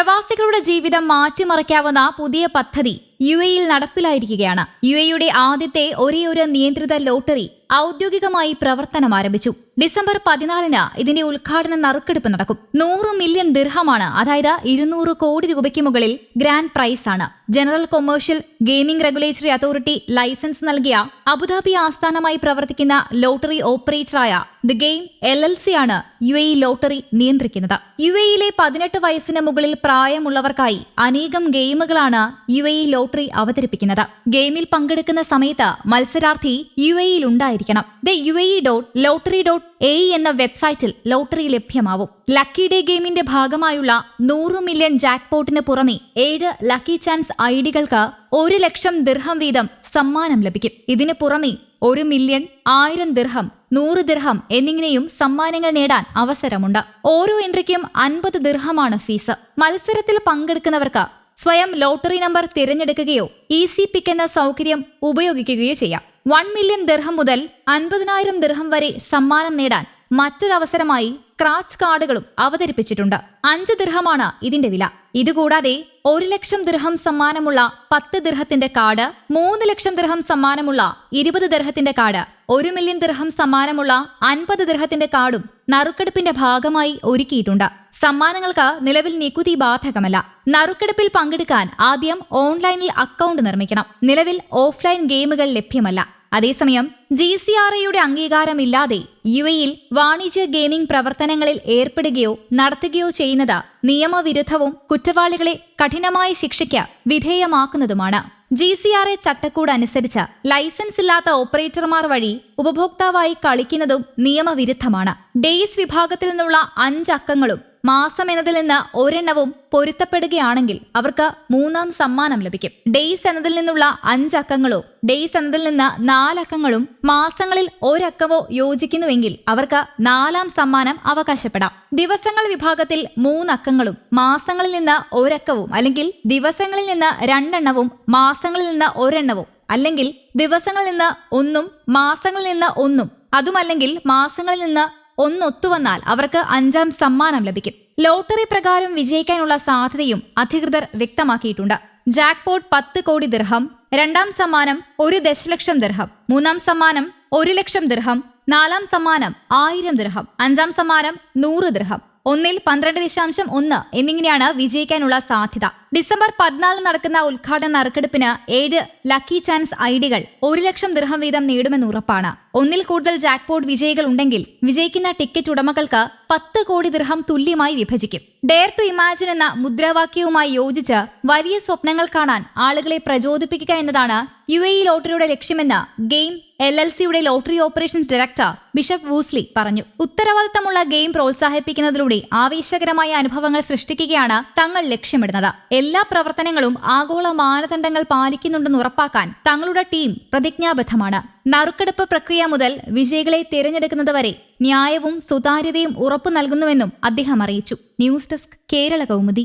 പ്രവാസികളുടെ ജീവിതം മാറ്റിമറിക്കാവുന്ന പുതിയ പദ്ധതി യു എയിൽ നടപ്പിലായിരിക്കുകയാണ്. യു എയുടെ ആദ്യത്തെ ഒരേയൊരു നിയന്ത്രിത ലോട്ടറി ഔദ്യോഗികമായി പ്രവർത്തനം ആരംഭിച്ചു. ഡിസംബർ പതിനാലിന് ഇതിന്റെ ഉദ്ഘാടന നറുക്കെടുപ്പ് നടക്കും. നൂറ് മില്യൺ ദിർഹമാണ് അതായത് ഇരുന്നൂറ് കോടി രൂപയ്ക്ക് മുകളിൽ ഗ്രാൻഡ് പ്രൈസ് ആണ്. General commercial gaming regulatory authority licence നൽകിയ അബുദാബി ആസ്ഥാനമായി പ്രവർത്തിക്കുന്ന lottery ഓപ്പറേറ്ററായ the game L L C ആണ് യു എ ലോട്ടറി നിയന്ത്രിക്കുന്നത്. യു എയിലെ പതിനെട്ട് വയസ്സിന് മുകളിൽ പ്രായമുള്ളവർക്കായി അനേകം ഗെയിമുകളാണ് യു എ ലോട്ടറി അവതരിപ്പിക്കുന്നത്. ഗെയിമിൽ പങ്കെടുക്കുന്ന സമയത്ത് മത്സരാർത്ഥി യു എയിൽ ഉണ്ടായിരിക്കണം the U A dot lottery dot A എന്ന വെബ്സൈറ്റിൽ ലോട്ടറി ലഭ്യമാവും. ലക്കി ഡേ ഗെയിമിന്റെ ഭാഗമായുള്ള നൂറ് മില്യൺ ജാക്ക്പോട്ടിന് പുറമെ ഏഴ് ലക്കി ചാൻസ് ഐഡികൾക്ക് ഒരു ലക്ഷം ദിർഹം വീതം സമ്മാനം ലഭിക്കും. ഇതിന് പുറമെ ഒരു മില്യൺ ആയിരം ദിർഹം നൂറ് ദിർഹം എന്നിങ്ങനെയും സമ്മാനങ്ങൾ നേടാൻ അവസരമുണ്ട്. ഓരോ എൻട്രിക്കും അൻപത് ദിർഹമാണ് ഫീസ്. മത്സരത്തിൽ പങ്കെടുക്കുന്നവർക്ക് സ്വയം ലോട്ടറി നമ്പർ തിരഞ്ഞെടുക്കുകയോ ഇ സി പിക്ക് എന്ന സൗകര്യം ഉപയോഗിക്കുകയോ ചെയ്യാം. വൺ മില്യൺ ദിർഹം മുതൽ അൻപതിനായിരം ദിർഹം വരെ സമ്മാനം നേടാൻ മറ്റൊരവസരമായി ക്രാച്ച് കാർഡുകളും അവതരിപ്പിച്ചിട്ടുണ്ട്. അഞ്ച് ദിർഹമാണ് ഇതിന്റെ വില. ഇതുകൂടാതെ ഒരു ലക്ഷം ദിർഹം സമ്മാനമുള്ള പത്ത് ദിർഹത്തിന്റെ കാർഡ് മൂന്ന് ലക്ഷം ദിർഹം സമ്മാനമുള്ള ഇരുപത് ദിർഹത്തിന്റെ കാർഡ് ഒരു മില്യൺ ദിർഹം സമ്മാനമുള്ള അൻപത് ദിർഹത്തിന്റെ കാർഡും നറുക്കെടുപ്പിന്റെ ഭാഗമായി ഒരുക്കിയിട്ടുണ്ട്. സമ്മാനങ്ങൾക്ക് നിലവിൽ നികുതി ബാധകമല്ല. നറുക്കെടുപ്പിൽ പങ്കെടുക്കാൻ ആദ്യം ഓൺലൈനിൽ അക്കൗണ്ട് നിർമ്മിക്കണം. നിലവിൽ ഓഫ്ലൈൻ ഗെയിമുകൾ ലഭ്യമല്ല. അതേസമയം ജി സി ആർ എയുടെ അംഗീകാരമില്ലാതെ യു എയിൽ വാണിജ്യ ഗെയിമിംഗ് പ്രവർത്തനങ്ങളിൽ ഏർപ്പെടുകയോ നടത്തുകയോ ചെയ്യുന്നത് നിയമവിരുദ്ധവും കുറ്റവാളികളെ കഠിനമായ ശിക്ഷയ്ക്ക് വിധേയമാക്കുന്നതുമാണ്. ജി സി ആർ എ ചട്ടക്കൂട് അനുസരിച്ച് ലൈസൻസ് ഇല്ലാത്ത ഓപ്പറേറ്റർമാർ വഴി ഉപഭോക്താവായി കളിക്കുന്നതും നിയമവിരുദ്ധമാണ്. ഡെയ്സ് വിഭാഗത്തിൽ നിന്നുള്ള അഞ്ചക്കങ്ങളും മാസം എന്നതിൽ നിന്ന് ഒരെണ്ണവും പൊരുത്തപ്പെടുകയാണെങ്കിൽ അവർക്ക് മൂന്നാം സമ്മാനം ലഭിക്കും. ഡേയ്സ് എന്നതിൽ നിന്നുള്ള അഞ്ചക്കങ്ങളോ ഡേയ്സ് എന്നതിൽ നിന്ന് നാലക്കങ്ങളും മാസങ്ങളിൽ ഒരക്കവോ യോജിക്കുന്നുവെങ്കിൽ അവർക്ക് നാലാം സമ്മാനം അവകാശപ്പെടാം. ദിവസങ്ങൾ വിഭാഗത്തിൽ മൂന്നക്കങ്ങളും മാസങ്ങളിൽ നിന്ന് ഒരക്കവും അല്ലെങ്കിൽ ദിവസങ്ങളിൽ നിന്ന് രണ്ടെണ്ണവും മാസങ്ങളിൽ നിന്ന് ഒരെണ്ണവും അല്ലെങ്കിൽ ദിവസങ്ങളിൽ നിന്ന് ഒന്നും മാസങ്ങളിൽ നിന്ന് ഒന്നും അതുമല്ലെങ്കിൽ മാസങ്ങളിൽ നിന്ന് ഒന്നൊത്തുവന്നാൽ അവർക്ക് അഞ്ചാം സമ്മാനം ലഭിക്കും. ലോട്ടറി പ്രകാരം വിജയിക്കാനുള്ള സാധ്യതയും അധികൃതർ വ്യക്തമാക്കിയിട്ടുണ്ട്. ജാക്ക്പോട്ട് പത്ത് കോടി ദിർഹം രണ്ടാം സമ്മാനം ഒരു ദശലക്ഷം ദിർഹം മൂന്നാം സമ്മാനം ഒരു ലക്ഷം ദിർഹം നാലാം സമ്മാനം ആയിരം ദിർഹം അഞ്ചാം സമ്മാനം നൂറ് ദിർഹം. ഒന്നിൽ പന്ത്രണ്ട് ദശാംശം ഒന്ന് എന്നിങ്ങനെയാണ് വിജയിക്കാനുള്ള സാധ്യത. ഡിസംബർ പതിനാലിന് നടക്കുന്ന ഉദ്ഘാടന നറുക്കെടുപ്പിന് ഏഴ് ലക്കി ചാൻസ് ഐഡികൾ ഒരു ലക്ഷം ദൃഹം വീതം നേടുമെന്ന് ഉറപ്പാണ്. ഒന്നിൽ കൂടുതൽ ജാക്ക്പോട്ട് വിജയികൾ ഉണ്ടെങ്കിൽ വിജയിക്കുന്ന ടിക്കറ്റ് ഉടമകൾക്ക് പത്ത് കോടി ദൃഹം തുല്യമായി വിഭജിക്കും. ഡെയർ ടു ഇമാജിൻ എന്ന മുദ്രാവാക്യവുമായി യോജിച്ച് വലിയ സ്വപ്നങ്ങൾ കാണാൻ ആളുകളെ പ്രചോദിപ്പിക്കുക എന്നതാണ് യു എ ഇ ലോട്ടറിയുടെ ലക്ഷ്യമെന്ന് ഗെയിം എൽ എൽ സിയുടെ lottery operations director Bishop Woosley പറഞ്ഞു. ഉത്തരവാദിത്തമുള്ള ഗെയിം പ്രോത്സാഹിപ്പിക്കുന്നതിലൂടെ ആവേശകരമായ അനുഭവങ്ങൾ സൃഷ്ടിക്കുകയാണ് തങ്ങൾ ലക്ഷ്യമിടുന്നത്. എല്ലാ പ്രവർത്തനങ്ങളും ആഗോള മാനദണ്ഡങ്ങൾ പാലിക്കുന്നുണ്ടെന്ന് ഉറപ്പാക്കാൻ തങ്ങളുടെ ടീം പ്രതിജ്ഞാബദ്ധമാണ്. നറുക്കെടുപ്പ് പ്രക്രിയ മുതൽ വിജയികളെ തിരഞ്ഞെടുക്കുന്നത് വരെ ന്യായവും സുതാര്യതയും ഉറപ്പു നൽകുന്നുവെന്നും അദ്ദേഹം അറിയിച്ചു. News desk Kerala Kaumudi.